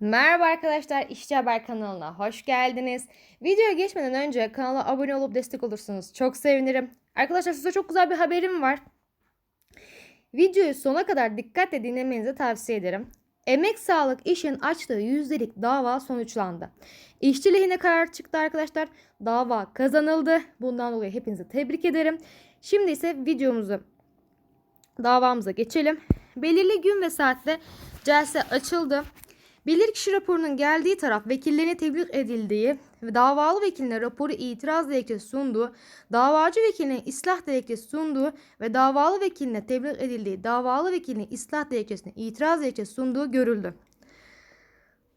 Merhaba arkadaşlar, İşçi Haber kanalına hoş geldiniz. Videoya geçmeden önce kanala abone olup destek olursanız çok sevinirim. Arkadaşlar size çok güzel bir haberim var. Videoyu sona kadar dikkatle dinlemenizi tavsiye ederim. Emek Sağlık işin açtığı yüzdelik dava sonuçlandı. İşçi lehine karar çıktı arkadaşlar. Dava kazanıldı. Bundan dolayı hepinizi tebrik ederim. Şimdi ise videomuzu davamıza geçelim. Belirli gün ve saatte celse açıldı. Bilirkişi raporunun geldiği taraf vekillerine tebliğ edildiği ve davalı vekiline raporu itiraz dilekçesi sunduğu, davacı vekiline ıslah dilekçesi sunduğu ve davalı vekiline tebliğ edildiği davalı vekilinin ıslah dilekçesine itiraz dilekçesi sunduğu görüldü.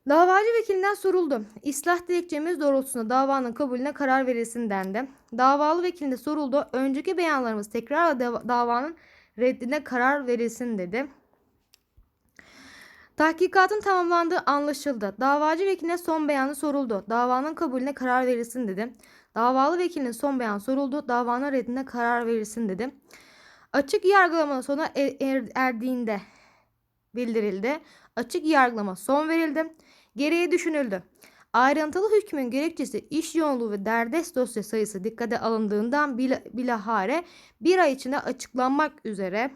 Davacı vekilinden soruldu. İslah dilekçemiz doğrultusunda davanın kabulüne karar verilsin dendi. Davalı vekilinde soruldu. Önceki beyanlarımız tekrarla dava- davanın reddine karar verilsin dedi. Tahkikatın tamamlandığı anlaşıldı. Davacı vekiline son beyanı soruldu. Davanın kabulüne karar verilsin dedi. Davalı vekilinin son beyanı soruldu. Davanın reddine karar verilsin dedi. Açık yargılama sona er- er- erdiğinde bildirildi. Açık yargılama son verildi. Gereği düşünüldü. Ayrıntılı hükmün gerekçesi iş yoğunluğu ve derdest dosya sayısı dikkate alındığından bilahare bir ay içinde açıklanmak üzere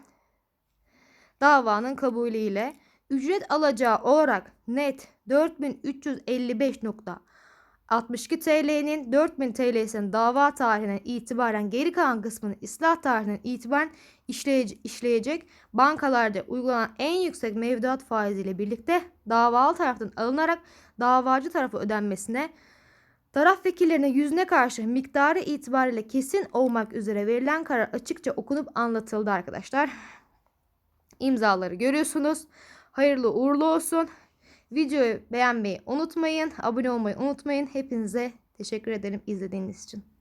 davanın kabulüyle ücret alacağı olarak net 4355.62 TL'nin 4000 TL'sinin dava tarihinden itibaren geri kalan kısmını ıslah tarihinden itibaren işleyece- işleyecek bankalarda uygulanan en yüksek mevduat faiziyle birlikte davalı taraftan alınarak davacı tarafı ödenmesine Taraf vekillerine yüzüne karşı miktarı itibariyle kesin olmak üzere verilen karar açıkça okunup anlatıldı arkadaşlar. İmzaları görüyorsunuz. Hayırlı uğurlu olsun. Videoyu beğenmeyi unutmayın. Abone olmayı unutmayın. Hepinize teşekkür ederim izlediğiniz için.